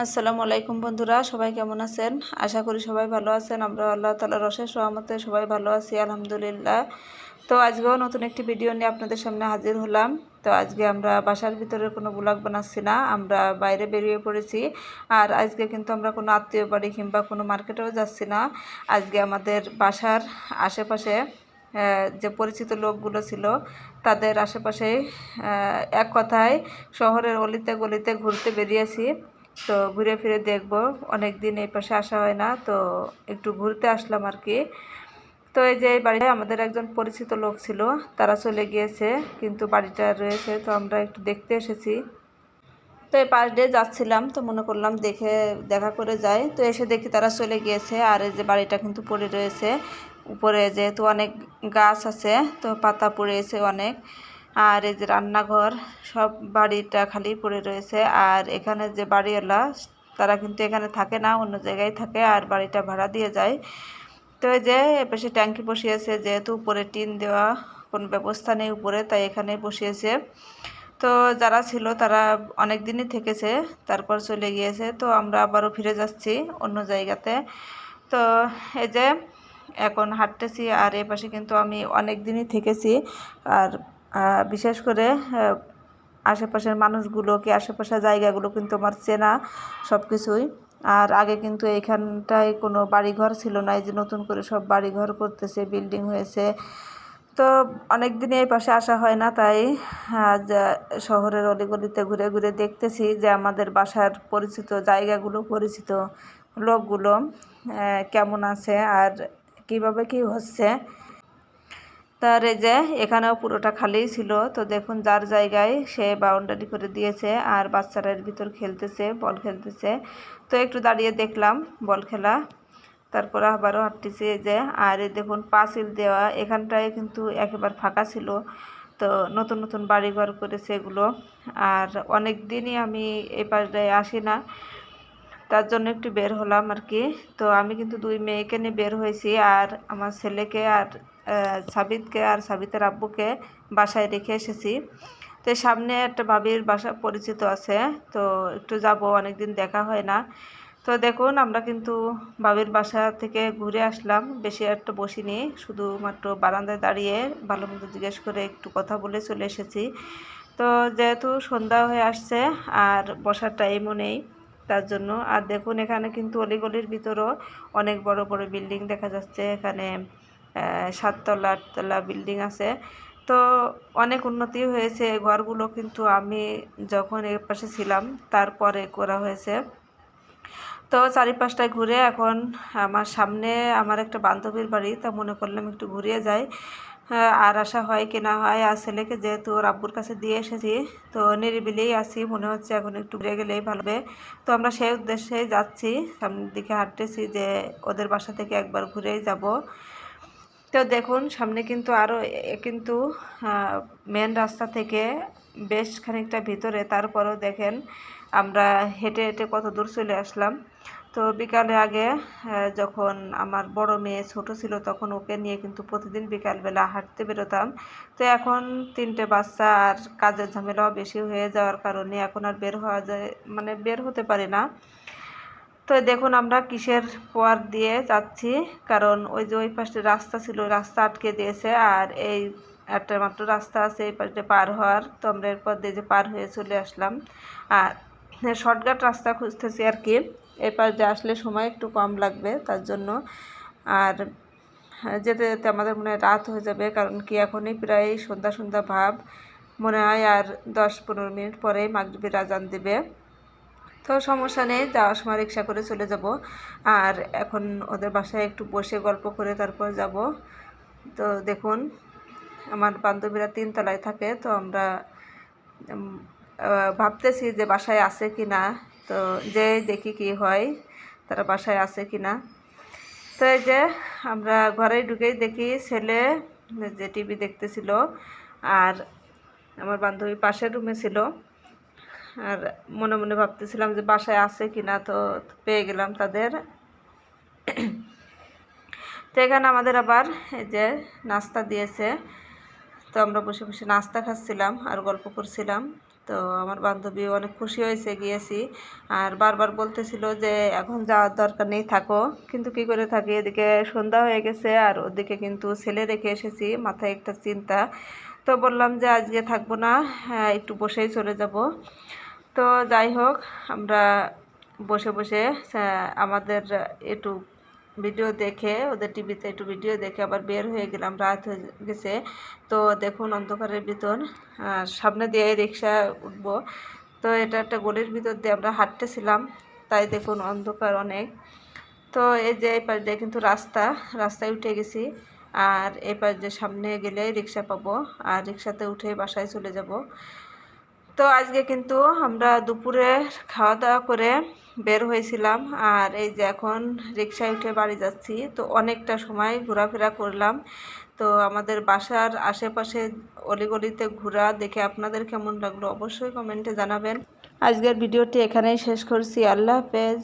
আসসালামু আলাইকুম বন্ধুরা, সবাই কেমন আছেন? আশা করি সবাই ভালো আছেন। আমরা আল্লাহ তালার রসের সহমতে সবাই ভালো আছি, আলহামদুলিল্লাহ। তো আজকেও নতুন একটি ভিডিও নিয়ে আপনাদের সামনে হাজির হলাম। তো আজকে আমরা বাসার ভিতরে কোনো ব্লগ বানাচ্ছি না, আমরা বাইরে বেরিয়ে পড়েছি। আর আজকে কিন্তু আমরা কোনো আত্মীয় বাড়ি কিংবা কোনো মার্কেটেও যাচ্ছি না। আজকে আমাদের বাসার আশেপাশে যে পরিচিত লোকগুলো ছিল, তাদের আশেপাশে এক কথায় শহরের অলিতে গলিতে ঘুরতে বেরিয়েছি। তো ঘুরে ফিরে দেখব। অনেক দিন এই পাশে আসা হয় না, তো একটু ঘুরতে আসলাম আর কি। তো এই যে বাড়িতে আমাদের একজন পরিচিত লোক ছিল, তারা চলে গিয়েছে, কিন্তু বাড়িটা রয়েছে, তো আমরা একটু দেখতে এসেছি। তো এই পাশ দিয়ে যাচ্ছিলাম, তো মনে করলাম দেখে, দেখা করে যাই। তো এসে দেখি তারা চলে গিয়েছে, আর এই যে বাড়িটা কিন্তু পড়ে রয়েছে। উপরে যেহেতু অনেক গাছ আছে, তো পাতা পড়েছে অনেক। আর এই যে রান্নাঘর, সব বাড়িটা খালি পড়ে রয়েছে। আর এখানে যে বাড়িওয়ালা, তারা কিন্তু এখানে থাকে না, অন্য জায়গায় থাকে আর বাড়িটা ভাড়া দিয়ে যায়। তো এই যে এপাশে ট্যাঙ্কি বসিয়েছে, যেহেতু উপরে টিন দেওয়া কোনো ব্যবস্থা নেই উপরে, তাই এখানে বসিয়েছে। তো যারা ছিল, তারা অনেক দিনই থেকেছে, তারপর চলে গিয়েছে। তো আমরা আবারও ফিরে যাচ্ছি অন্য জায়গাতে। তো এই যে এখন হাঁটতেছি, আর এ পাশে কিন্তু আমি অনেক দিনই থেকেছি। আর বিশেষ করে আশেপাশের মানুষগুলো কি আশেপাশের জায়গাগুলো কিন্তু আমার চেনা সব কিছুই আর আগে কিন্তু এইখানটায় কোনো বাড়িঘর ছিল না, এই যে নতুন করে সব বাড়িঘর করতেছে, বিল্ডিং হয়েছে। তো অনেক দিনই এই পাশে আসা হয় না, তাই আজ শহরের অলিগলিতে ঘুরে ঘুরে দেখতেছি যে আমাদের বাসার পরিচিত জায়গাগুলো, পরিচিত লোকগুলো কেমন আছে আর কীভাবে কি হচ্ছে। তার এই যে এখানেও পুরোটা খালিই ছিল, তো দেখুন যার জায়গায় সে বাউন্ডারি করে দিয়েছে আর বাচ্চারা এর ভিতর খেলতেছে বল খেলতেছে। তো একটু দাঁড়িয়ে দেখলাম বল খেলা। তারপরে আবারও হাঁটতেছি যে, আর দেখুন পাঁচিল দেওয়া, এখানটায় কিন্তু একেবারে ফাঁকা ছিল। তো নতুন নতুন বাড়িঘর করেছে এগুলো। আর অনেক দিনই আমি এই পাশটায় আসি না, তার জন্য একটু বের হলাম আর কি। তো আমি কিন্তু দুই মেয়েকে নিয়ে বের হয়েছি, আর আমার ছেলেকে আর সাবিতকে আর সাবিতের আব্বুকে বাসায় রেখে এসেছি। তো সামনে একটা ভাবির বাসা পরিচিত আছে। তো একটু যাব, অনেকদিন দেখা হয় না। তো দেখুন, আমরা কিন্তু ভাবির বাসা থেকে ঘুরে আসলাম। বেশি একটা বসিনি, শুধুমাত্র বারান্দায় দাঁড়িয়ে ভালো মতো জিজ্ঞেস করে একটু কথা বলে চলে এসেছি। তো যেহেতু সন্ধ্যা হয়ে আসছে, আর বসার টাইমও নেই, তার জন্য। আর দেখুন, এখানে কিন্তু অলিগলির ভিতরও অনেক বড় বড় বিল্ডিং দেখা যাচ্ছে। এখানে সাততলা আটতলা বিল্ডিং আছে। তো অনেক উন্নতি হয়েছে এই ঘরগুলো কিন্তু আমি যখন এর পাশে ছিলাম তারপরে করা হয়েছে। তো চারিপাশটায় ঘুরে এখন আমার সামনে আমার একটা বান্ধবীর বাড়ি তা মনে করলাম একটু ঘুরিয়ে যাই। আহ, আর আসা হয় কি না হয় আর ছেলেকে যেহেতু ওর আব্বুর কাছে দিয়ে এসেছি তো নিরিবিলেই আছি মনে হচ্ছে এখন একটু ঘুরে গেলেই ভালো হবে। তো আমরা সেই উদ্দেশ্যেই যাচ্ছি সামনের দিকে হাঁটতেছি যে ওদের বাসা থেকে একবার ঘুরেই যাব। তো দেখুন, সামনে কিন্তু আরও কিন্তু মেন রাস্তা থেকে বেশ খানিকটা ভিতরে, তারপরেও দেখেন আমরা হেঁটে হেঁটে কত দূর চলে আসলাম। তো বিকালে আগে যখন আমার বড় মেয়ে ছোট ছিল, তখন ওকে নিয়ে কিন্তু প্রতিদিন বিকালবেলা হাঁটতে বেরোতাম। তো এখন তিনটে বাচ্চা আর কাজের ঝামেলাও বেশি হয়ে যাওয়ার কারণে এখন আর বের হওয়া যায় মানে বের হতে পারি না। তো দেখুন আমরা কিসের পোয়ার দিয়ে যাচ্ছি, কারণ ওই যে ওই পাশে রাস্তা ছিল, রাস্তা আটকে দিয়েছে আর এই একটা মাত্র রাস্তা আছে, এই পাশে পার হওয়ার। তো আমরা এরপর দিয়ে যে পার হয়ে চলে আসলাম। আর শর্টকাট রাস্তা খুঁজতেছি আর কি, এই পাশ দিয়ে আসলে সময় একটু কম লাগবে তার জন্য। আর যেতে যেতে আমাদের মনে হয় রাত হয়ে যাবে, কারণ কি এখনই প্রায় সন্ধ্যা সন্ধ্যা ভাব। মনে হয় আর দশ পনেরো মিনিট পরেই মাগরিবের আজান দেবে। তো সমস্যা নেই, যাওয়ার সময় রিক্সা করে চলে যাব। আর এখন ওদের বাসায় একটু বসে গল্প করে তারপর যাব। তো দেখুন, আমার বান্ধবীরা তিনতলায় থাকে, তো আমরা ভাবতেছি যে বাসায় আছে কি না। তো যে দেখি কি হয়, তারা বাসায় আছে কি না। তো এই যে আমরা ঘরে ঢুকেই দেখি ছেলে, যে টিভি দেখতেছিল, আর আমার বান্ধবী পাশের রুমে ছিল। আর মনে মনে ভাবতেছিলাম যে বাসায় আছে কিনা তো পেয়ে গেলাম তাদের। তো এখানে আমাদের আবার এই যে নাস্তা দিয়েছে। তো আমরা বসে বসে নাস্তা খাচ্ছিলাম আর গল্প করছিলাম। তো আমার বান্ধবী অনেক খুশি হয়েছে গিয়েছি আর বারবার বলতেছিল যে এখন যাওয়ার দরকার নেই থাকো। কিন্তু কি করে থাকি? এদিকে সন্ধ্যা হয়ে গেছে আর ওদিকে কিন্তু ছেলে রেখে এসেছি মাথায় একটা চিন্তা। তো বললাম যে আজকে থাকব না হ্যাঁ, একটু বসেই চলে যাব। তো যাই হোক, আমরা বসে বসে আমাদের একটু ভিডিও দেখে, ওদের টিভিতে একটু ভিডিও দেখে আবার বের হয়ে গেলাম, রাত হয়ে গেছে। তো দেখুন অন্ধকারের ভিতর সামনে দিয়ে রিক্সা উঠব। তো এটা একটা গলির ভিতর দিয়ে আমরা হাঁটতেছিলাম, তাই দেখুন অন্ধকার অনেক। তো এই যে এই পাশ দিয়ে কিন্তু রাস্তা, রাস্তায় উঠে গেছি। আর এই পাশ দিয়ে সামনে গেলে রিক্সা পাবো, আর রিক্সাতে উঠে বাসায় চলে যাব। তো আজকে কিন্তু আমরা দুপুরে খাওয়া দাওয়া করে বের হয়েছিলাম আর এই যে এখন রিক্সায় উঠে বাড়ি যাচ্ছি। তো অনেকটা সময় ঘোরাফেরা করলাম। তো আমাদের বাসার আশেপাশে অলিগলিতে ঘোরা দেখে আপনাদের কেমন লাগল অবশ্যই কমেন্টে জানাবেন। আজকের ভিডিওটি এখানেই শেষ করছি। আল্লাহ হাফেজ।